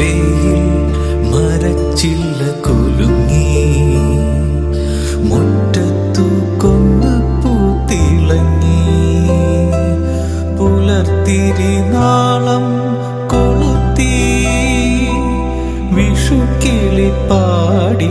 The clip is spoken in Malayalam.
വെയിൽ മരച്ചില്ല കുലുങ്ങി. മുറ്റത്തു കൊന്ന് പൂത്തിളങ്ങി പുലർത്തിരി നാളം കൊളുത്തി വിഷുക്കിളി പാടി